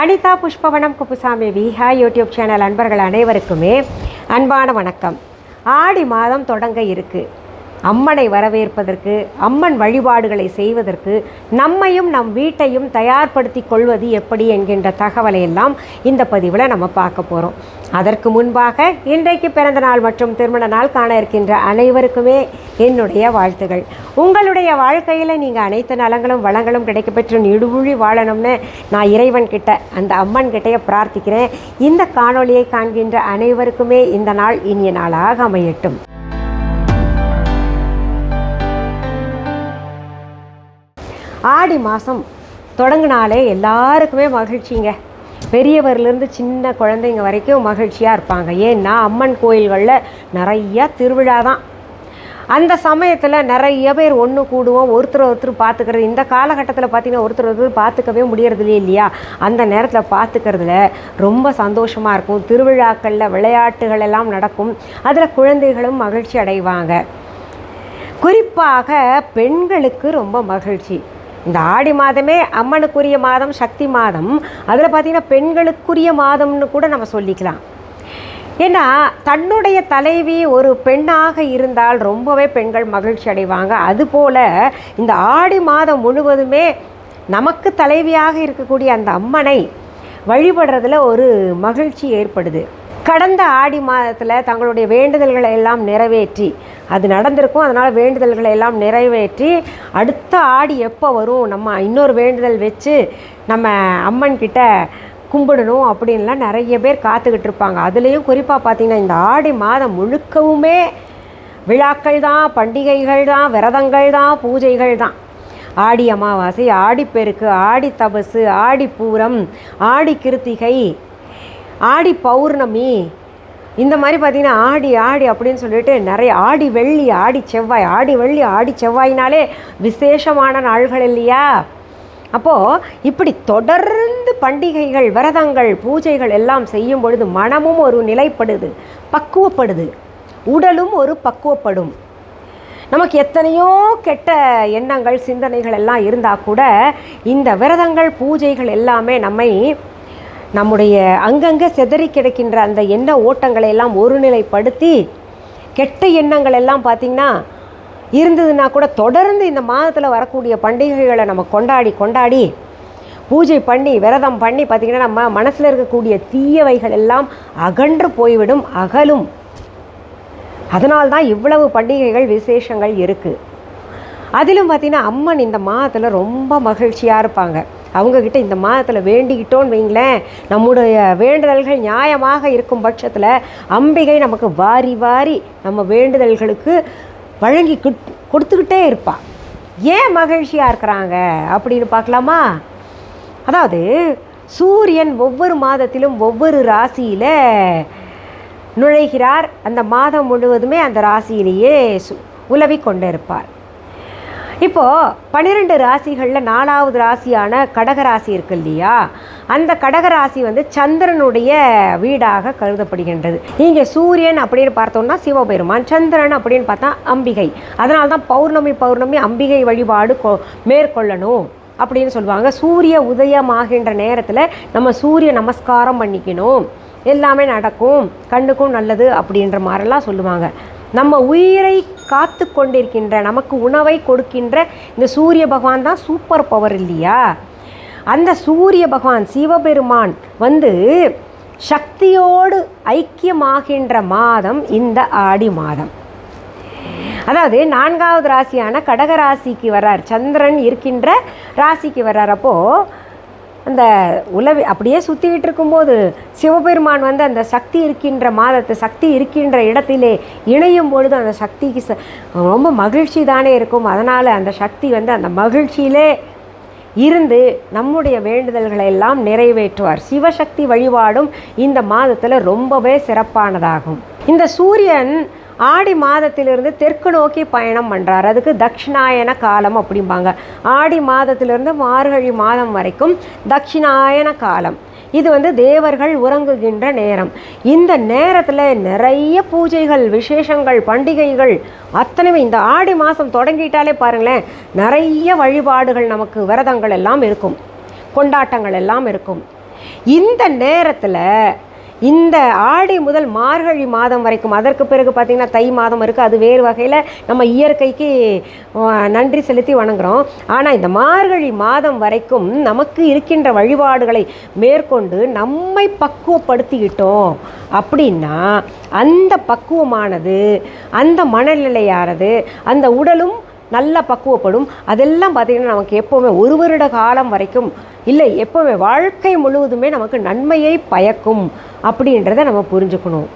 Anitha Pushpavanam Kuppusamy Viha YouTube channel அன்பர்கள் அனைவருக்குமே அன்பான வணக்கம். ஆடி மாதம் தொடங்க இருக்குது அம்மனை வரவேற்பதற்கு அம்மன் வழிபாடுகளை செய்வதற்கு நம்மையும் நம் வீட்டையும் தயார்படுத்தி கொள்வது எப்படி என்கின்ற தகவலை எல்லாம் இந்த பதிவில் நம்ம பார்க்க போகிறோம் அதற்கு முன்பாக இன்றைக்கு பிறந்த நாள் மற்றும் திருமண நாள் காண இருக்கின்ற அனைவருக்குமே என்னுடைய வாழ்த்துகள். உங்களுடைய வாழ்க்கையில் நீங்கள் அனைத்து நலங்களும் வளங்களும் கிடைக்கப்பெற்று நிடுவுழி வாழணும்னு நான் இறைவன் கிட்ட அந்த அம்மன் கிட்டே பிரார்த்திக்கிறேன். இந்த காணொளியை காண்கின்ற அனைவருக்குமே இந்த நாள் இனிய நாளாக அமையட்டும். ஆடி மாதம் தொடங்கினாலே எல்லாருக்குமே மகிழ்ச்சிங்க. பெரியவர்லேருந்து சின்ன குழந்தைங்க வரைக்கும் மகிழ்ச்சியாக இருப்பாங்க. ஏன்னா அம்மன் கோயில்களில் நிறையா திருவிழா தான். அந்த சமயத்தில் நிறைய பேர் ஒன்று கூடுவோம் ஒருத்தர் ஒருத்தர் பார்த்துக்கிறது இந்த காலகட்டத்தில் பார்த்திங்கன்னா ஒருத்தர் ஒருத்தர் பார்த்துக்கவே முடியறது இல்லையா? அந்த நேரத்தில் பார்த்துக்கிறதுல ரொம்ப சந்தோஷமாக இருக்கும். திருவிழாக்களில் விளையாட்டுகள் எல்லாம் நடக்கும். அதில் குழந்தைகளும் மகிழ்ச்சி அடைவாங்க. குறிப்பாக பெண்களுக்கு ரொம்ப மகிழ்ச்சி. இந்த ஆடி மாதமே அம்மனுக்குரிய மாதம் சக்தி மாதம். அதில் பார்த்திங்கன்னா பெண்களுக்குரிய மாதம்னு கூட நம்ம சொல்லிக்கலாம். ஏன்னா தன்னுடைய தலைவி ஒரு பெண்ணாக இருந்தால் ரொம்பவே பெண்கள் மகிழ்ச்சி அடைவாங்க. அதுபோல் இந்த ஆடி மாதம் முழுவதுமே நமக்கு தலைவியாக இருக்கக்கூடிய அந்த அம்மனை வழிபடுறதுல ஒரு மகிழ்ச்சி ஏற்படுது. கடந்த ஆடி மாதத்தில் தங்களுடைய வேண்டுதல்களை எல்லாம் நிறைவேற்றி அது நடந்திருக்கும். அதனால் வேண்டுதல்களை எல்லாம் நிறைவேற்றி அடுத்த ஆடி எப்போ வரும்? நம்ம இன்னொரு வேண்டுதல் வச்சு நம்ம அம்மன் கிட்ட கும்பிடணும் அப்படின்லாம் நிறைய பேர் காத்துக்கிட்டு இருப்பாங்க. அதுலேயும் குறிப்பாக பார்த்திங்கன்னா இந்த ஆடி மாதம் முழுக்கவுமே விழாக்கள் தான் பண்டிகைகள் தான் விரதங்கள் தான் பூஜைகள் தான். ஆடி அமாவாசை ஆடிப்பெருக்கு ஆடி தபசு ஆடி பூரம் ஆடி கிருத்திகை ஆடி பௌர்ணமி இந்த மாதிரி பார்த்திங்கன்னா ஆடி ஆடி அப்படின்னு சொல்லிட்டு நிறைய ஆடி வெள்ளி ஆடி செவ்வாய் ஆடி வெள்ளி ஆடி செவ்வாய்னாலே விசேஷமான நாள்கள் இல்லையா? அப்போது இப்படி தொடர்ந்து பண்டிகைகள் விரதங்கள் பூஜைகள் எல்லாம் செய்யும் பொழுது மனமும் ஒரு நிலைப்படுது பக்குவப்படுது. உடலும் ஒரு பக்குவப்படும். நமக்கு எத்தனையோ கெட்ட எண்ணங்கள் சிந்தனைகள் எல்லாம் இருந்தால் கூட இந்த விரதங்கள் பூஜைகள் எல்லாமே நம்மை நம்முடைய அங்கங்கே செதறி கிடக்கின்ற அந்த எண்ண ஓட்டங்களை எல்லாம் ஒருநிலைப்படுத்தி கெட்ட எண்ணங்கள் எல்லாம் பார்த்திங்கன்னா இருந்ததுன்னா கூட தொடர்ந்து இந்த மாதத்தில் வரக்கூடிய பண்டிகைகளை நம்ம கொண்டாடி கொண்டாடி பூஜை பண்ணி விரதம் பண்ணி பார்த்திங்கன்னா நம்ம மனசில் இருக்கக்கூடிய தீயவைகள் எல்லாம் அகன்று போய்விடும் அகலும். அதனால்தான் இவ்வளவு பண்டிகைகள் விசேஷங்கள் இருக்குது அதிலும் பார்த்திங்கன்னா அம்மன் இந்த மாதத்தில் ரொம்ப மகிழ்ச்சியாக இருப்பாங்க. அவங்கக்கிட்ட இந்த மாதத்தில் வேண்டிக்கிட்டோன்னு வைங்களேன். நம்முடைய வேண்டுதல்கள் நியாயமாக இருக்கும் பட்சத்தில் அம்பிகை நமக்கு வாரி வாரி நம்ம வேண்டுதல்களுக்கு வழங்கி கொடுத்துக்கிட்டே இருப்பாள் ஏன் மகிழ்ச்சியாக இருக்கிறாங்க அப்படின்னு பார்க்கலாமா? அதாவது சூரியன் ஒவ்வொரு மாதத்திலும் ஒவ்வொரு ராசியில் நுழைகிறார். அந்த மாதம் முழுவதுமே அந்த ராசியிலேயே சு உலவி கொண்டிருப்பார். இப்போது பன்னிரெண்டு ராசிகளில் நாலாவது ராசியான கடகராசி இருக்கு இல்லையா? அந்த கடகராசி வந்து சந்திரனுடைய வீடாக கருதப்படுகின்றது. இங்கே சூரியன் அப்படின்னு பார்த்தோம்னா சிவபெருமான் சந்திரன் அப்படின்னு பார்த்தா அம்பிகை. அதனால தான் பௌர்ணமி பௌர்ணமி அம்பிகை வழிபாடு கொ மேற்கொள்ளணும் அப்படின்னு சொல்லுவாங்க. சூரிய உதயமாகின்ற நேரத்தில் நம்ம சூரிய நமஸ்காரம் பண்ணிக்கணும். எல்லாமே நடக்கும். கண்ணுக்கும் நல்லது அப்படின்ற மாதிரிலாம் சொல்லுவாங்க. நம்ம உயிரை காத்து கொண்டிருக்கின்ற நமக்கு உணவை கொடுக்கின்ற இந்த சூரிய பகவான் தான் சூப்பர் பவர் இல்லையா? அந்த சூரிய பகவான் சிவபெருமான் வந்து சக்தியோடு ஐக்கியமாகின்ற மாதம் இந்த ஆடி மாதம். அதாவது நான்காவது ராசியான கடக ராசிக்கு வர்றார் சந்திரன் இருக்கின்ற ராசிக்கு வர்றார். அப்போது அந்த உலவி அப்படியே சுற்றிக்கிட்டு இருக்கும்போது சிவபெருமான் வந்து அந்த சக்தி இருக்கின்ற மாதத்தை சக்தி இருக்கின்ற இடத்திலே இணையும் பொழுது அந்த சக்திக்கு ச ரொம்ப மகிழ்ச்சி தானே இருக்கும். அதனால் அந்த சக்தி வந்து அந்த மகிழ்ச்சியிலே இருந்து நம்முடைய வேண்டுதல்களை எல்லாம் நிறைவேற்றுவார். சிவசக்தி வழிபாடும் இந்த மாதத்தில் ரொம்பவே சிறப்பானதாகும். இந்த சூரியன் ஆடி மாதத்திலிருந்து தெற்கு நோக்கி பயணம் பண்ணுறார் அதுக்கு தட்சிணாயன காலம் அப்படிம்பாங்க. ஆடி மாதத்திலிருந்து மார்கழி மாதம் வரைக்கும் தட்சிணாயன காலம். இது வந்து தேவர்கள் உறங்குகின்ற நேரம். இந்த நேரத்தில் நிறைய பூஜைகள் விசேஷங்கள் பண்டிகைகள் அத்தனையும் இந்த ஆடி மாதம் தொடங்கிட்டாலே பாருங்களேன் நிறைய வழிபாடுகள் நமக்கு விரதங்கள் எல்லாம் இருக்கும். கொண்டாட்டங்கள் எல்லாம் இருக்கும். இந்த நேரத்தில் இந்த ஆடி முதல் மார்கழி மாதம் வரைக்கும் அதற்கு பிறகு பார்த்திங்கன்னா தை மாதம் இருக்குது அது வேறு வகையில் நம்ம இயற்கைக்கு நன்றி செலுத்தி வணங்குறோம். ஆனால் இந்த மார்கழி மாதம் வரைக்கும் நமக்கு இருக்கின்ற வழிபாடுகளை மேற்கொண்டு நம்மை பக்குவப்படுத்திக்கிட்டோம் அப்படின்னா அந்த பக்குவமானது அந்த மனநிலையானது அந்த உடலும் நல்லா பக்குவப்படும். அதெல்லாம் பார்த்திங்கன்னா நமக்கு எப்போவுமே ஒரு வருட காலம் வரைக்கும் இல்லை எப்போவுமே வாழ்க்கை முழுவதுமே நமக்கு நன்மையை பயக்கும் அப்படின்றத நம்ம புரிஞ்சுக்கணும்.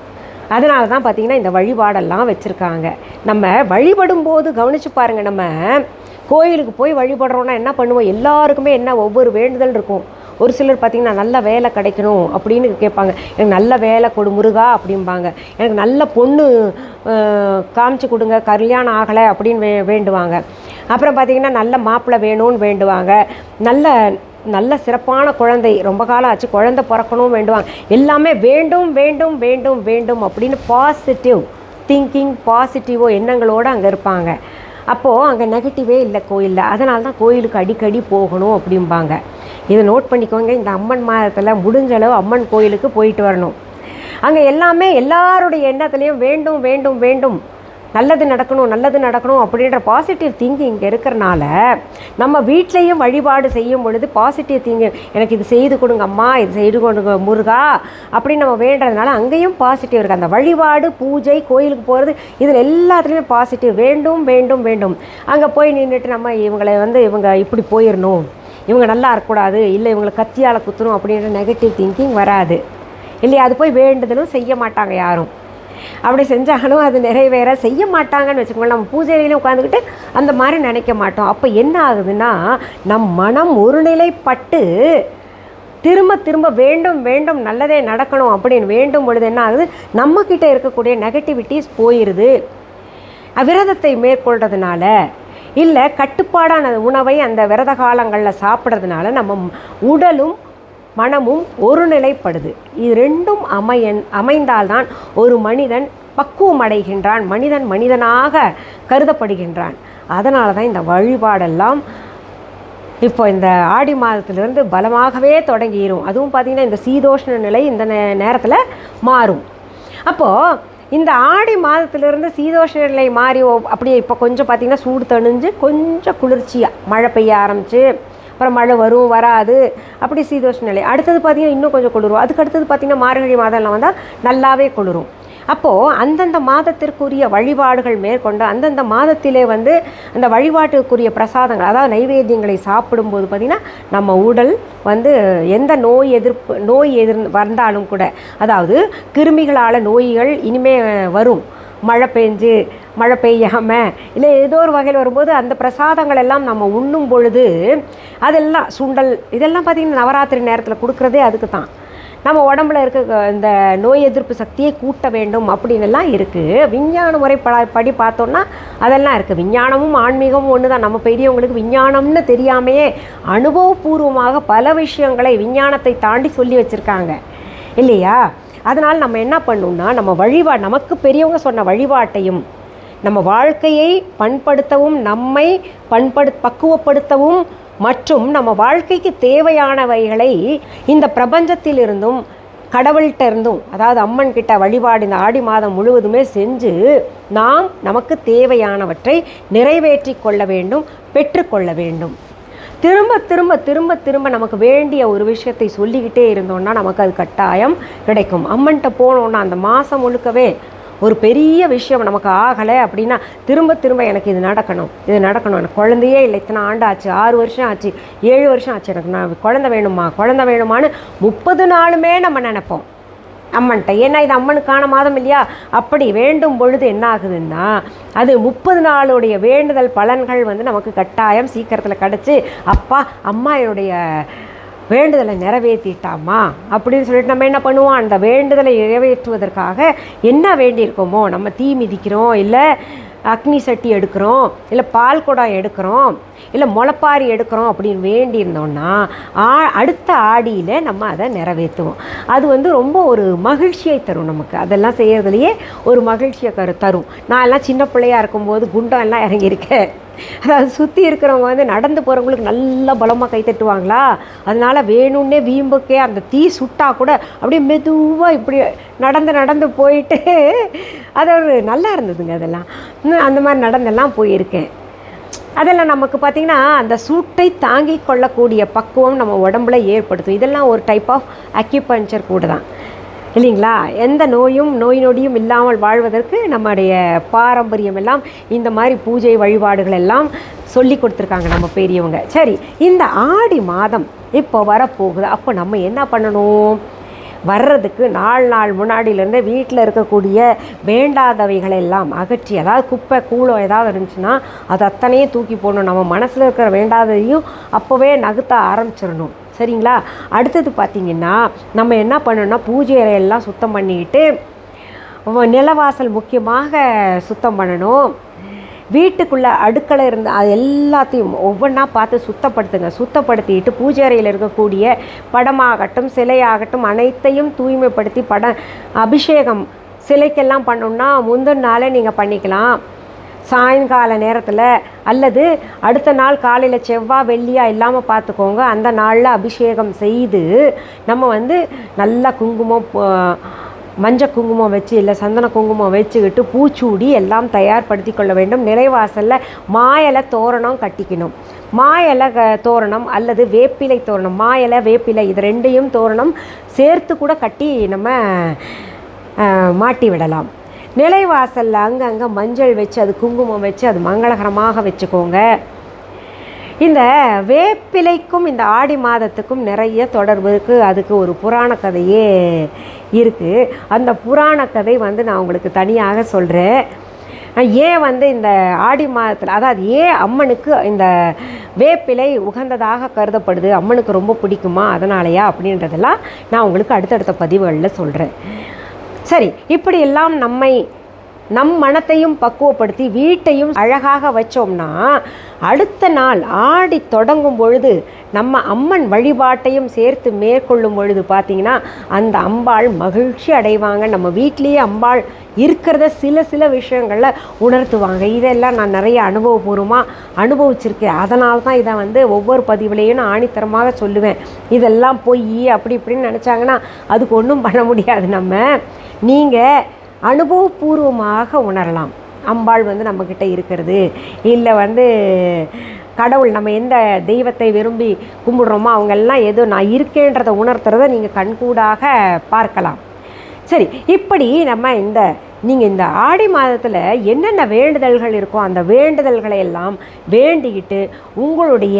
அதனால தான் பார்த்திங்கன்னா இந்த வழிபாடெல்லாம் வச்சுருக்காங்க. நம்ம வழிபடும் போது கவனிச்சு பாருங்கள் நம்ம. கோயிலுக்கு போய் வழிபடுறோன்னா என்ன பண்ணுவோம்? எல்லாருக்குமே என்ன ஒவ்வொரு வேண்டுதல் இருக்கும். ஒரு சிலர் பார்த்திங்கன்னா நல்ல வேலை கிடைக்கணும் அப்படின்னு கேட்பாங்க. எனக்கு நல்ல வேலை கொடு முருகா அப்படிம்பாங்க. எனக்கு நல்ல பொண்ணு காமிச்சு கொடுங்க கல்யாணம் ஆகலை அப்படின்னு வே வேண்டுவாங்க. அப்புறம் பார்த்திங்கன்னா நல்ல மாப்பிள்ளை வேணும்னு வேண்டுவாங்க. நல்ல நல்ல சிறப்பான குழந்தை ரொம்ப காலம் ஆச்சு குழந்தை பிறக்கணும் வேண்டுவாங்க. எல்லாமே வேண்டும் வேண்டும் வேண்டும் வேண்டும் அப்படின்னு பாசிட்டிவ் திங்கிங் பாசிட்டிவோ எண்ணங்களோடு அங்கே இருப்பாங்க. அப்போது அங்கே நெகட்டிவே இல்லை கோயிலில். அதனால தான் கோயிலுக்கு அடிக்கடி போகணும் அப்படிம்பாங்க. இதை நோட் பண்ணிக்கோங்க. இந்த அம்மன் மாதத்தில் முடிஞ்ச அளவு அம்மன் கோயிலுக்கு போயிட்டு வரணும். அங்கே எல்லாமே எல்லாருடைய எண்ணத்துலேயும் வேண்டும் வேண்டும் வேண்டும். நல்லது நடக்கணும் நல்லது நடக்கணும் அப்படின்ற பாசிட்டிவ் திங்கிங் இங்கே இருக்கிறனால நம்ம வீட்லேயும் வழிபாடு செய்யும் பொழுது பாசிட்டிவ் திங்கிங் எனக்கு இது செய்து கொடுங்க அம்மா இது செய்து கொடுங்க முருகா அப்படின்னு நம்ம வேண்டதுனால அங்கேயும் பாசிட்டிவ் இருக்குது அந்த வழிபாடு பூஜை கோயிலுக்கு போகிறது இதில் எல்லாத்துலேயுமே பாசிட்டிவ் வேண்டும் வேண்டும் வேண்டும். அங்கே போய் நின்றுட்டு நம்ம இவங்களை வந்து இவங்க இப்படி போயிடணும் இவங்க நல்லா இருக்கக்கூடாது இல்லை இவங்களை கத்தியால் குத்தணும் அப்படின்ற நெகட்டிவ் திங்கிங் வராது. இல்லையா? அது போய் வேண்டுதலும் செய்ய மாட்டாங்க யாரும். அப்படி செஞ்சாலும் அது நிறைவேற செய்ய மாட்டாங்கன்னு வச்சுக்கோங்களேன். நம்ம பூஜையிலையும் உட்காந்துக்கிட்டு அந்த மாதிரி நினைக்க மாட்டோம். அப்போ என்ன ஆகுதுன்னா நம் மனம் ஒருநிலைப்பட்டு திரும்ப திரும்ப வேண்டும் வேண்டும் நல்லதே நடக்கணும் அப்படின்னு வேண்டும் பொழுது என்ன ஆகுது? நம்மக்கிட்ட இருக்கக்கூடிய நெகட்டிவிட்டிஸ் போயிடுது விரதத்தை மேற்கொள்றதுனால இல்லை கட்டுப்பாடான உணவை அந்த விரத காலங்களில் சாப்பிட்றதுனால நம்ம உடலும் மனமும் ஒருநிலைப்படுது. இது ரெண்டும் அமையன் அமைந்தால்தான் ஒரு மனிதன் பக்குவம் அடைகின்றான் மனிதன் மனிதனாக கருதப்படுகின்றான். அதனால தான் இந்த வழிபாடெல்லாம் இப்போ இந்த ஆடி மாதத்திலிருந்து பலமாகவே தொடங்கிடும் அதுவும் பார்த்திங்கன்னா இந்த சீதோஷ்ண நிலை இந்த நே நேரத்தில் மாறும். அப்போது இந்த ஆடி மாதத்திலிருந்து சீதோஷ நிலை மாறி ஓ- அப்படியே இப்போ கொஞ்சம் பார்த்திங்கன்னா சூடு தணிஞ்சு கொஞ்சம் குளிர்ச்சியாக மழை பெய்ய ஆரம்பிச்சு அப்புறம் மழை வரும் வராது. அப்படி சீதோஷ நிலை. அடுத்தது பார்த்திங்கன்னா இன்னும் கொஞ்சம் குளிரும். அதுக்கு அடுத்தது பார்த்திங்கன்னா மார்கழி மாதம்லாம் வந்தால் நல்லாவே குளிரும். அப்போது அந்தந்த மாதத்திற்குரிய வழிபாடுகள் மேற்கொண்டு அந்தந்த மாதத்திலே வந்து அந்த வழிபாட்டுக்குரிய பிரசாதங்கள் அதாவது நைவேத்தியங்களை சாப்பிடும்போது பார்த்திங்கன்னா நம்ம உடல் வந்து எந்த நோய் எதிர்ப்பு நோய் எதிர் வந்தாலும் கூட அதாவது கிருமிகளால் நோய்கள் இனிமே வரும். மழை பெஞ்சு மழை பெய்யாமல் இல்லை ஏதோ ஒரு வகையில் வரும்போது அந்த பிரசாதங்கள் எல்லாம் நம்ம உண்ணும் பொழுது அதெல்லாம் சுண்டல் இதெல்லாம் பார்த்திங்கன்னா நவராத்திரி நேரத்தில் கொடுக்குறதே அதுக்கு தான். நம்ம உடம்புல இருக்க இந்த நோய் எதிர்ப்பு சக்தியை கூட்ட வேண்டும் அப்படின்னு இருக்குது விஞ்ஞான முறை ப படி பார்த்தோன்னா அதெல்லாம் இருக்குது விஞ்ஞானமும் ஆன்மீகமும் ஒன்று தான் நம்ம பெரியவங்களுக்கு விஞ்ஞானம்னு தெரியாமையே அனுபவபூர்வமாக பல விஷயங்களை விஞ்ஞானத்தை தாண்டி சொல்லி வச்சுருக்காங்க. இல்லையா? அதனால் நம்ம என்ன பண்ணணும்னா நம்ம வழிபா நமக்கு பெரியவங்க சொன்ன வழிபாட்டையும் நம்ம வாழ்க்கையை பண்படுத்தவும் நம்மை பண்படு பக்குவப்படுத்தவும் மற்றும் நம்ம வாழ்க்கைக்கு தேவையானவைகளை இந்த பிரபஞ்சத்திலிருந்தும் கடவுள்கிட்ட இருந்தும் அதாவது அம்மன் கிட்ட வழிபாடு இந்த ஆடி மாதம் முழுவதுமே செஞ்சு நாம் நமக்கு தேவையானவற்றை நிறைவேற்றி கொள்ள வேண்டும் பெற்றுக்கொள்ள வேண்டும். திரும்ப திரும்ப திரும்ப திரும்ப நமக்கு வேண்டிய ஒரு விஷயத்தை சொல்லிக்கிட்டே இருந்தோம்னா நமக்கு அது கட்டாயம் கிடைக்கும். அம்மன்கிட்ட போனோன்னா அந்த மாதம் முழுக்கவே ஒரு பெரிய விஷயம் நமக்கு ஆகலை அப்படின்னா திரும்ப திரும்ப எனக்கு இது நடக்கணும். இது நடக்கணும். எனக்கு குழந்தையே இல்லை. இத்தனை ஆண்டு ஆச்சு. ஆறு வருஷம் ஆச்சு. ஏழு வருஷம் ஆச்சு. எனக்கு நான் குழந்தை வேணுமா? குழந்தை வேணுமான்னு முப்பது நாளுமே நம்ம நினைப்போம். அம்மன்கிட்ட ஏன்னா இது அம்மனுக்கான மாதம் இல்லையா? அப்படி வேண்டும் பொழுது என்ன ஆகுதுன்னா அது முப்பது நாளுடைய வேண்டுதல் பலன்கள் வந்து நமக்கு கட்டாயம் சீக்கிரத்தில் கிடச்சி அப்பா அம்மா என்னுடைய வேண்டுதலை நிறைவேற்றிட்டாமா? அப்படின்னு சொல்லிட்டு நம்ம என்ன பண்ணுவோம்? அந்த வேண்டுதலை நிறைவேற்றுவதற்காக என்ன வேண்டியிருக்கோமோ நம்ம தீ மிதிக்கிறோம் இல்லை அக்னி சட்டி எடுக்கிறோம் இல்லை பால் குடம் எடுக்கிறோம் இல்லை முளைப்பாரி எடுக்கிறோம் அப்படின்னு வேண்டியிருந்தோம்னா ஆ அடுத்த ஆடியில் நம்ம அதை நிறைவேற்றுவோம். அது வந்து ரொம்ப ஒரு மகிழ்ச்சியை தரும் நமக்கு. அதெல்லாம் செய்கிறதுலையே ஒரு மகிழ்ச்சியை கரு தரும். நான் எல்லாம் சின்ன பிள்ளையா இருக்கும்போது குண்டம் எல்லாம் இறங்கியிருக்கேன். அதாவது சுற்றி இருக்கிறவங்க வந்து நடந்து போகிறவங்களுக்கு நல்லா பலமாக கை தட்டுவாங்களா? அதனால வேணும்னே வீம்புக்கே அந்த தீ சுட்டா கூட அப்படியே மெதுவாக இப்படி நடந்து நடந்து போயிட்டு அது ஒரு நல்லா இருந்ததுங்க அதெல்லாம். இன்னும் அந்த மாதிரி நடந்தெல்லாம் போயிருக்கேன். அதெல்லாம் நமக்கு பார்த்திங்கன்னா அந்த சூட்டை தாங்கி கொள்ளக்கூடிய பக்குவம் நம்ம உடம்புல ஏற்படுத்தும். இதெல்லாம் ஒரு டைப் ஆஃப் அக்யூபஞ்சர் கூட தான். இல்லைங்களா? எந்த நோயும் நோய் நொடியும் இல்லாமல் வாழ்வதற்கு நம்முடைய பாரம்பரியம் எல்லாம் இந்த மாதிரி பூஜை வழிபாடுகள் எல்லாம் சொல்லி கொடுத்துருக்காங்க நம்ம பெரியவங்க. சரி இந்த ஆடி மாதம் இப்போ வரப்போகுது. அப்போ நம்ம என்ன பண்ணணும்? வர்றதுக்கு நாலு நாள் முன்னாடியிலேருந்து வீட்டில் இருக்கக்கூடிய வேண்டாதவைகளை எல்லாம் அகற்றி அதாவது குப்பை கூலம் ஏதாவது இருந்துச்சுன்னா அது அத்தனையும் தூக்கி போடணும். நம்ம மனசில் இருக்கிற வேண்டாததையும் அப்போவே நகுத்த ஆரம்பிச்சிடணும். சரிங்களா? அடுத்தது பார்த்திங்கன்னா நம்ம என்ன பண்ணணும்னா பூஜை அறையெல்லாம் சுத்தம் பண்ணிக்கிட்டு நிலவாசல் முக்கியமாக சுத்தம் பண்ணணும். வீட்டுக்குள்ளே அடுக்களை இருந்து அது எல்லாத்தையும் ஒவ்வொன்றா பார்த்து சுத்தப்படுத்துங்க. சுத்தப்படுத்திட்டு பூஜை அறையில் இருக்கக்கூடிய படமாகட்டும் சிலையாகட்டும் அனைத்தையும் தூய்மைப்படுத்தி படம் அபிஷேகம் சிலைக்கெல்லாம் பண்ணோம்னா முந்தின நாளே நீங்கள் பண்ணிக்கலாம். சாயங்கால நேரத்தில் அல்லது அடுத்த நாள் காலையில் செவ்வாய் வெள்ளியாக இல்லாமல் பார்த்துக்கோங்க அந்த நாளில் அபிஷேகம் செய்து நம்ம வந்து நல்லா குங்குமம் மஞ்சள் குங்குமம் வச்சு இல்லை சந்தன குங்குமம் வச்சுக்கிட்டு பூச்சூடி எல்லாம் தயார்படுத்தி கொள்ள வேண்டும். நிறைவாசலில் மாயலை தோரணம் கட்டிக்கணும். மாயலை க தோரணம் அல்லது வேப்பிலை தோரணம். மாயலை வேப்பிலை இது ரெண்டையும் தோரணம் சேர்த்து கூட கட்டி நம்ம மாட்டி விடலாம். நிலைவாசலில் அங்கங்கே மஞ்சள் வச்சு அது குங்குமம் வச்சு அது மங்களகரமாக வச்சுக்கோங்க. இந்த வேப்பிலைக்கும் இந்த ஆடி மாதத்துக்கும் நிறைய தொடர்பு இருக்குது அதுக்கு ஒரு புராண கதையே இருக்குது அந்த புராண கதை வந்து நான் உங்களுக்கு தனியாக சொல்கிறேன் ஏன் வந்து இந்த ஆடி மாதத்தில் அதாவது ஏன் அம்மனுக்கு இந்த வேப்பிலை உகந்ததாக கருதப்படுது? அம்மனுக்கு ரொம்ப பிடிக்குமா? அதனாலயா அப்படின்றதெல்லாம் நான் உங்களுக்கு அடுத்தடுத்த பதிவுகளில் சொல்கிறேன் சரி இப்படியெல்லாம் நம்மை நம் மனத்தையும் பக்குவப்படுத்தி வீட்டையும் அழகாக வச்சோம்னா அடுத்த நாள் ஆடி தொடங்கும் பொழுது நம்ம அம்மன் வழிபாட்டையும் சேர்த்து மேற்கொள்ளும் பொழுது பார்த்தீங்கன்னா அந்த அம்பாள் மகிழ்ச்சி அடைவாங்க. நம்ம வீட்லேயே அம்பாள் இருக்கிறத சில சில விஷயங்களில் உணர்த்துவாங்க. இதெல்லாம் நான் நிறைய அனுபவபூர்வமாக அனுபவிச்சிருக்கேன். அதனால தான் இதை வந்து ஒவ்வொரு பதிவுலேயும் நான் ஆணித்தரமாக சொல்லுவேன். இதெல்லாம் பொய் அப்படி இப்படின்னு நினச்சாங்கன்னா அதுக்கு ஒன்றும் பண்ண முடியாது நம்ம. நீங்கள் அனுபவபூர்வமாக உணரலாம். அம்பாள் வந்து நம்மக்கிட்ட இருக்கிறது. இல்லை வந்து கடவுள் நம்ம எந்த தெய்வத்தை விரும்பி கும்பிடுறோமோ அவங்கெல்லாம் ஏதோ நான் இருக்கேன்றதை உணர்த்துறதை நீங்கள் கண்கூடாக பார்க்கலாம். சரி இப்படி நம்ம இந்த நீங்கள் இந்த ஆடி மாதத்தில் என்னென்ன வேண்டுதல்கள் இருக்கோ அந்த வேண்டுதல்களை எல்லாம் வேண்டிக்கிட்டு உங்களுடைய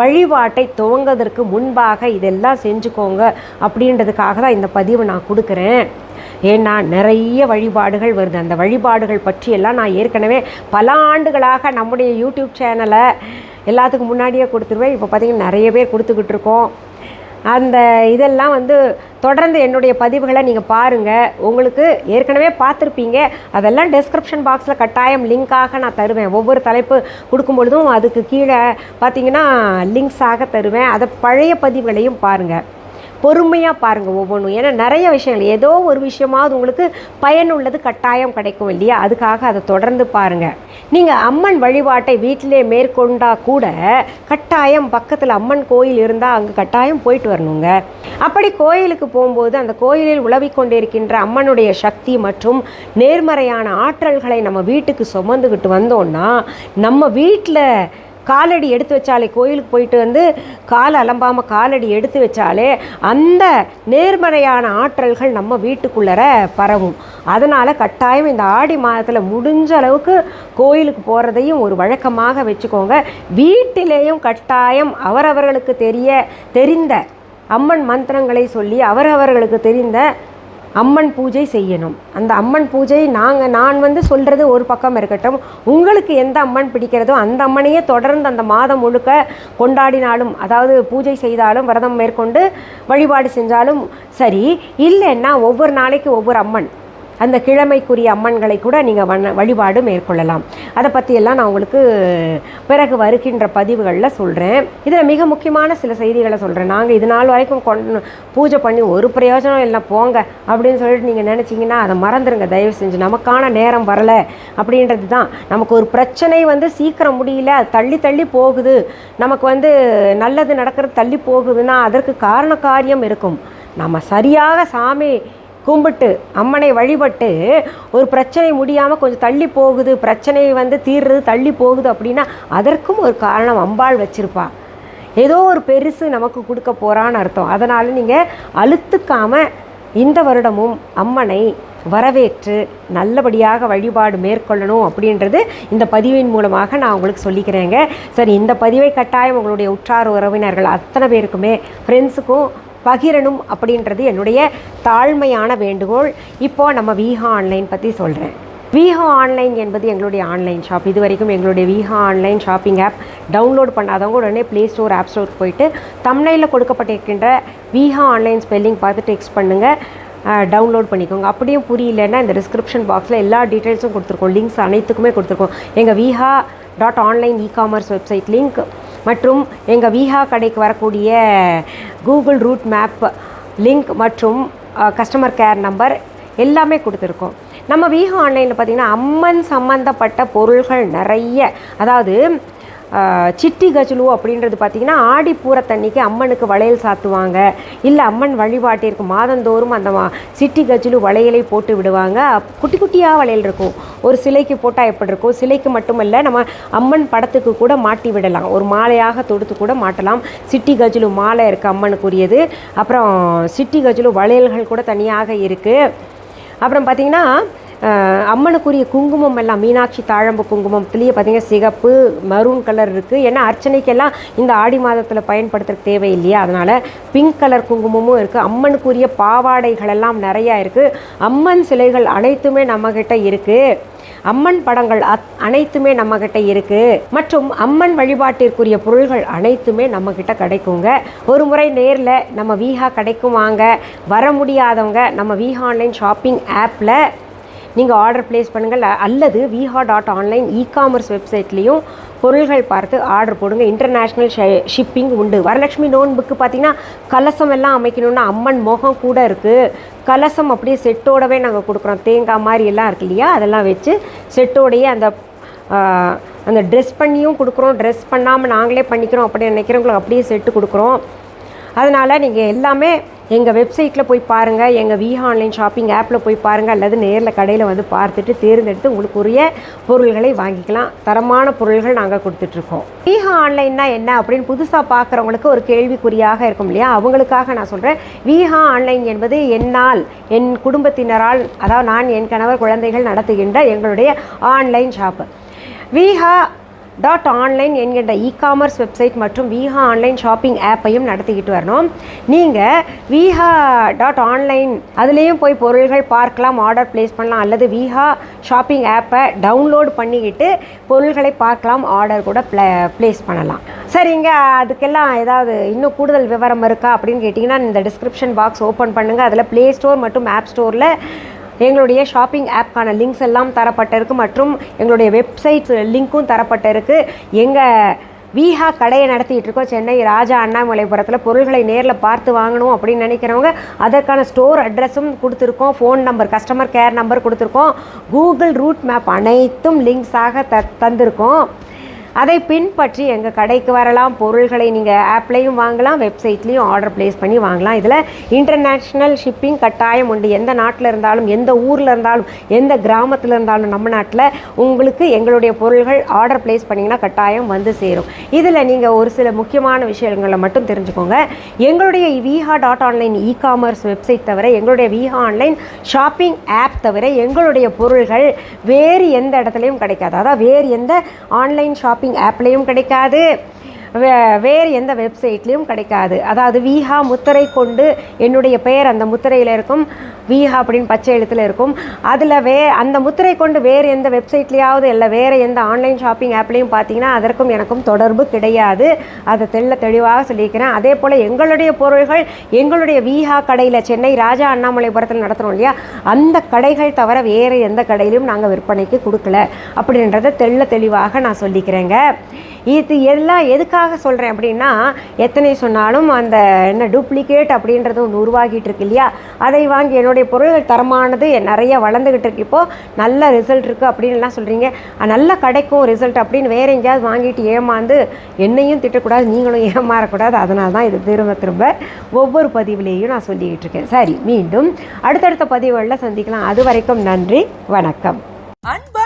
வழிபாட்டை துவங்குவதற்கு முன்பாக இதெல்லாம் செஞ்சுக்கோங்க அப்படின்றதுக்காக தான் இந்த பதிவு நான் கொடுக்குறேன். ஏன்னா நிறைய வழிபாடுகள் வருது. அந்த வழிபாடுகள் பற்றியெல்லாம் நான் ஏற்கனவே பல ஆண்டுகளாக நம்முடைய யூடியூப் சேனலை எல்லாத்துக்கும் முன்னாடியே கொடுத்துருவேன். இப்போ பார்த்தீங்கன்னா நிறைய பேர் கொடுத்துக்கிட்டு இருக்கோம். அந்த இதெல்லாம் வந்து தொடர்ந்து என்னுடைய பதிவுகளை நீங்கள் பாருங்கள் உங்களுக்கு ஏற்கனவே பார்த்துருப்பீங்க. அதெல்லாம் டெஸ்கிரிப்ஷன் பாக்ஸில் கட்டாயம் லிங்காக நான் தருவேன். ஒவ்வொரு தலைப்பு கொடுக்கும் பொழுதும் அதுக்கு கீழே பார்த்தீங்கன்னா லிங்க்ஸாக தருவேன். அதை பழைய பதிவுகளையும் பாருங்கள் பொறுமையாக பாருங்கள் ஒவ்வொன்றும். ஏன்னா நிறைய விஷயங்கள் ஏதோ ஒரு விஷயமாவது உங்களுக்கு பயனுள்ளது கட்டாயம் கிடைக்கும் இல்லையா? அதுக்காக அதை தொடர்ந்து பாருங்கள் நீங்கள் அம்மன் வழிபாட்டை வீட்டிலே மேற்கொண்டா கூட கட்டாயம் பக்கத்தில் அம்மன் கோயில் இருந்தால் அங்கே கட்டாயம் போயிட்டு வரணுங்க. அப்படி கோயிலுக்கு போகும்போது அந்த கோயிலில் உலவிக் கொண்டிருக்கின்ற அம்மனுடைய சக்தி மற்றும் நேர்மறையான ஆற்றல்களை நம்ம வீட்டுக்கு சுமந்துக்கிட்டு வந்தோம்னா நம்ம வீட்டில் காலடி எடுத்து வச்சாலே கோயிலுக்கு போயிட்டு வந்து கால் அலம்பாமல் காலடி எடுத்து வச்சாலே அந்த நேர்மறையான ஆற்றல்கள் நம்ம வீட்டுக்குள்ளர பரவும். அதனால் கட்டாயம் இந்த ஆடி மாதத்தில் முடிஞ்ச அளவுக்கு கோயிலுக்கு போகிறதையும் ஒரு வழக்கமாக வச்சுக்கோங்க. வீட்டிலேயும் கட்டாயம் அவரவர்களுக்கு தெரிய தெரிந்த அம்மன் மந்திரங்களை சொல்லி அவரவர்களுக்கு தெரிந்த அம்மன் பூஜை செய்யணும். அந்த அம்மன் பூஜை நாங்கள் நான் வந்து சொல்கிறது ஒரு பக்கம் இருக்கட்டும். உங்களுக்கு எந்த அம்மன் பிடிக்கிறதோ அந்த அம்மனையே தொடர்ந்து அந்த மாதம் முழுக்க கொண்டாடினாலும் அதாவது பூஜை செய்தாலும் விரதம் மேற்கொண்டு வழிபாடு செஞ்சாலும் சரி. இல்லைன்னா ஒவ்வொரு நாளைக்கு ஒவ்வொரு அம்மன். அந்த கிழமைக்குரிய அம்மன்களை கூட நீங்கள் வண்ண வழிபாடு மேற்கொள்ளலாம். அதை பற்றியெல்லாம் நான் உங்களுக்கு பிறகு வருகின்ற பதிவுகளில் சொல்கிறேன் இதில் மிக முக்கியமான சில செய்திகளை சொல்கிறேன் நாங்கள் இது நாள் வரைக்கும் கொண்டு பூஜை பண்ணி ஒரு பிரயோஜனம் இல்லை போங்க அப்படின்னு சொல்லிட்டு நீங்கள் நினச்சிங்கன்னா அதை மறந்துடுங்க தயவு செஞ்சு நமக்கான நேரம் வரலை அப்படின்றது தான். நமக்கு ஒரு பிரச்சனை வந்து சீக்கிரம் முடியல அது தள்ளி தள்ளி போகுது. நமக்கு வந்து நல்லது நடக்கிறது தள்ளி போகுதுன்னா அதற்கு காரண காரியம் இருக்கும். நம்ம சரியாக சாமி கும்பிட்டு அம்மனை வழிபட்டு ஒரு பிரச்சனை முடியாமல் கொஞ்சம் தள்ளி போகுது பிரச்சனை வந்து தீர்றது தள்ளி போகுது அப்படின்னா அதற்கும் ஒரு காரணம் அம்பாள் வச்சுருப்பா. ஏதோ ஒரு பெருசு நமக்கு கொடுக்க போகிறான்னு அர்த்தம். அதனால் நீங்கள் அழுத்துக்காமல் இந்த வருடமும் அம்மனை வரவேற்று நல்லபடியாக வழிபாடு மேற்கொள்ளணும் அப்படின்றது இந்த பதிவின் மூலமாக நான் உங்களுக்கு சொல்லிக்கிறேங்க. சரி இந்த பதிவை கட்டாயம் உங்களுடைய உற்றார் உறவினர்கள் அத்தனை பேருக்குமே ஃப்ரெண்ட்ஸுக்கும் பகிரணும் அப்படின்றது என்னுடைய தாழ்மையான வேண்டுகோள். இப்போ நம்ம வீஹா ஆன்லைன் பற்றி சொல்கிறேன் வீஹா ஆன்லைன் என்பது எங்களுடைய ஆன்லைன் ஷாப். இது வரைக்கும் எங்களுடைய Viha online shopping app download பண்ணாதவங்க உடனே ப்ளே ஸ்டோர் ஆப் ஸ்டோருக்கு போயிட்டு தமிழில் கொடுக்கப்பட்டிருக்கின்ற வீஹா ஆன்லைன் ஸ்பெல்லிங் பார்த்து டெக்ஸ்ட் பண்ணுங்கள் டவுன்லோட் பண்ணிக்கோங்க. அப்படியும் புரியலன்னா இந்த டிஸ்கிரிப்ஷன் பாக்ஸில் எல்லா டீட்டெயில்ஸும் கொடுத்துருக்கோம். லிங்க்ஸ் அனைத்துக்குமே கொடுத்துருக்கோம். எங்கள் Viha dot online e commerce website link மற்றும் எங்கள் வீஹா கடைக்கு வரக்கூடிய கூகுள் ரூட் மேப் லிங்க் மற்றும் கஸ்டமர் கேர் நம்பர் எல்லாமே கொடுத்துருக்கோம். நம்ம வீஹா ஆன்லைனில் பார்த்திங்கன்னா அம்மன் சம்மந்தப்பட்ட பொருள்கள் நிறைய. அதாவது சிட்டி கஜுலு அப்படின்றது பார்த்திங்கன்னா ஆடி பூரத்தன்னைக்கு அம்மனுக்கு வளையல் சாத்துவாங்க. இல்லை அம்மன் வழிபாட்டிற்கு மாதந்தோறும் அந்த சிட்டி கஜுலு வளையலை போட்டு விடுவாங்க. அப்- குட்டி குட்டியாக வளையல் இருக்கும். ஒரு சிலைக்கு போட்டால் எப்படி இருக்கும்? சிலைக்கு மட்டுமல்ல நம்ம அம்மன் படத்துக்கு கூட மாட்டி விடலாம். ஒரு மாலையாக தொடுத்து கூட மாட்டலாம். சிட்டி கஜுலு மாலை இருக்குது அம்மனுக்குரியது. அப்புறம் சிட்டி கஜுலு வளையல்கள் கூட தனியாக இருக்குது அப்புறம் பார்த்திங்கன்னா அம்மனுக்குரிய குங்குமம் எல்லாம் மீனாட்சி தாழம்பு குங்குமத்துலேயே பார்த்தீங்கன்னா சிகப்பு மரூன் கலர் இருக்குது ஏன்னா அர்ச்சனைக்கெல்லாம் இந்த ஆடி மாதத்தில் பயன்படுத்துறதுக்கு தேவை இல்லையா அதனால் பிங்க் கலர் குங்குமமும் இருக்குது அம்மனுக்குரிய பாவாடைகள் எல்லாம் நிறையா இருக்குது அம்மன் சிலைகள் அனைத்துமே நம்மக்கிட்ட இருக்குது அம்மன் படங்கள் அத் அனைத்துமே நம்மக்கிட்ட இருக்குது மற்றும் அம்மன் வழிபாட்டிற்குரிய பொருள்கள் அனைத்துமே நம்மக்கிட்ட கிடைக்குங்க. ஒரு முறை நேரில் நம்ம வீஹா கிடைக்கும் வாங்க. வர முடியாதவங்க நம்ம வீஹா ஆன்லைன் ஷாப்பிங் ஆப்பில் நீங்கள் ஆர்டர் ப்ளேஸ் பண்ணுங்கள். அல்லது Viha dot online e commerce வெப்சைட்லேயும் பொருள்கள் பார்த்து ஆர்டர் போடுங்க. இன்டர்நேஷ்னல் ஷிப்பிங் உண்டு. வரலட்சுமி நோன்புக்கு பார்த்தீங்கன்னா கலசம் எல்லாம் அமைக்கணும்னா அம்மன் முகம் கூட இருக்குது கலசம் அப்படியே செட்டோடவே நாங்கள் கொடுக்குறோம். தேங்காய் மாதிரி எல்லாம் இருக்கு இல்லையா? அதெல்லாம் வச்சு செட்டோடையே அந்த அந்த ட்ரெஸ் பண்ணியும் கொடுக்குறோம். ட்ரெஸ் பண்ணாமல் நாங்களே பண்ணிக்கிறோம் அப்படி நினைக்கிறவங்களுக்கு அப்படியே செட்டு கொடுக்குறோம். அதனால் நீங்கள் எல்லாமே எங்கள் வெப்சைட்டில் போய் பாருங்கள் எங்கள் வி ஆன்லைன் ஷாப்பிங் ஆப்பில் போய் பாருங்கள் அல்லது நேரில் கடையில் வந்து பார்த்துட்டு தேர்ந்தெடுத்து உங்களுக்கு உரிய பொருள்களை வாங்கிக்கலாம். தரமான பொருள்கள் நாங்கள் கொடுத்துட்ருக்கோம் விஹா ஆன்லைன்னா என்ன அப்படின்னு புதுசாக பார்க்குறவங்களுக்கு ஒரு கேள்விக்குறியாக இருக்கும் இல்லையா? அவங்களுக்காக நான் சொல்கிறேன் விஹா ஆன்லைன் என்பது என்னால் என் குடும்பத்தினரால் அதாவது நான் என் கணவர் குழந்தைகள் நடத்துகின்ற எங்களுடைய online shop Viha dot online என்கின்ற இ காமர்ஸ் வெப்சைட் மற்றும் விஹா ஆன்லைன் ஷாப்பிங் ஆப்பையும் நடத்திக்கிட்டு வரணும். நீங்கள் விஹா டாட் ஆன்லைன் அதுலேயும் போய் பொருள்கள் பார்க்கலாம் ஆர்டர் ப்ளேஸ் பண்ணலாம் அல்லது விஹா ஷாப்பிங் ஆப்பை டவுன்லோட் பண்ணிக்கிட்டு பொருள்களை பார்க்கலாம் ஆர்டர் கூட ப்ளே ப்ளேஸ் பண்ணலாம். சரிங்க அதுக்கெல்லாம் ஏதாவது இன்னும் கூடுதல் விவரம் இருக்கா அப்படின்னு கேட்டிங்கன்னா இந்த டிஸ்கிரிப்ஷன் பாக்ஸ் ஓப்பன் பண்ணுங்கள் அதில் ப்ளே ஸ்டோர் மற்றும் ஆப் ஸ்டோரில் எங்களுடைய ஷாப்பிங் ஆப்க்கான லிங்க்ஸ் எல்லாம் தரப்பட்டிருக்கு மற்றும் எங்களுடைய வெப்சைட் லிங்க்கும் தரப்பட்டிருக்கு. எங்கள் வீஹா கடையை நடத்திட்டு இருக்கோம். சென்னை ராஜா அண்ணாமலைபுரத்தில் பொருள்களை நேரில் பார்த்து வாங்கணும் அப்படின்னு நினைக்கிறவங்க அதற்கான ஸ்டோர் அட்ரஸும் கொடுத்துருக்கோம். Phone number customer care number கொடுத்துருக்கோம். கூகுள் ரூட் மேப் அனைத்தும் லிங்க்ஸாக த தந்திருக்கோம். அதை பின்பற்றி எங்கள் கடைக்கு வரலாம். பொருள்களை நீங்கள் ஆப்லேயும் வாங்கலாம் வெப்சைட்லேயும் ஆர்டர் ப்ளேஸ் பண்ணி வாங்கலாம். இதில் இன்டர்நேஷ்னல் ஷிப்பிங் கட்டாயம் உண்டு. எந்த நாட்டில் இருந்தாலும் எந்த ஊரில் இருந்தாலும் எந்த கிராமத்தில் இருந்தாலும் நம்ம நாட்டில் உங்களுக்கு எங்களுடைய பொருள்கள் ஆர்டர் ப்ளேஸ் பண்ணிங்கன்னா கட்டாயம் வந்து சேரும். இதில் நீங்கள் ஒரு சில முக்கியமான விஷயங்களை மட்டும் தெரிஞ்சுக்கோங்க. எங்களுடைய Viha dot online e commerce website தவிர எங்களுடைய விஹா ஆன்லைன் ஷாப்பிங் ஆப் தவிர எங்களுடைய பொருள்கள் வேறு எந்த இடத்துலையும் கிடைக்காது. அதாவது வேறு எந்த ஆன்லைன் ஷாப்பிங் ஆப்லேயும் கிடைக்காது. வே வேறு எந்த வெப்சைட்லேயும் கிடைக்காது. அதாவது வீஹா முத்திரை கொண்டு என்னுடைய பெயர் அந்த முத்திரையில் இருக்கும் வீஹா அப்படின்னு பச்சை எழுத்தில் இருக்கும். அதில் வே அந்த முத்திரை கொண்டு வேறு எந்த வெப்சைட்லேயாவது இல்லை வேறு எந்த ஆன்லைன் ஷாப்பிங் ஆப்லேயும் பார்த்தீங்கன்னா அதற்கும் எனக்கும் தொடர்பு கிடையாது. அதை தெள்ள தெளிவாக சொல்லியிருக்கிறேன். அதே போல் எங்களுடைய பொருள்கள் எங்களுடைய வீஹா கடையில் சென்னை ராஜா அண்ணாமலைபுரத்தில் நடத்துகிறோம் இல்லையா? அந்த கடைகள் தவிர வேறு எந்த கடையிலும் நாங்கள் விற்பனைக்கு கொடுக்கல. அப்படின்றத தெள்ள தெளிவாக நான் சொல்லிக்கிறேங்க. இது எல்லாம் எதுக்காக சொல்கிறேன் அப்படின்னா எத்தனை சொன்னாலும் அந்த என்ன டூப்ளிகேட் அப்படின்றது ஒன்று உருவாகிட்டு இருக்கு இல்லையா? அதை வாங்கி என்னுடைய பொருள்கள் தரமானது நிறைய வளர்ந்துக்கிட்டு இருக்கு. இப்போது நல்ல ரிசல்ட் இருக்குது அப்படின்லாம் சொல்கிறீங்க நல்ல கிடைக்கும் ரிசல்ட் அப்படின்னு வேறு எங்கேயாவது வாங்கிட்டு ஏமாந்து என்னையும் திட்டக்கூடாது நீங்களும் ஏமாறக்கூடாது. அதனால தான் இது திரும்ப திரும்ப ஒவ்வொரு பதிவுலேயும் நான் சொல்லிக்கிட்டு இருக்கேன். சரி மீண்டும் அடுத்தடுத்த பதிவுகளில் சந்திக்கலாம். அது வரைக்கும் நன்றி வணக்கம். அன்பா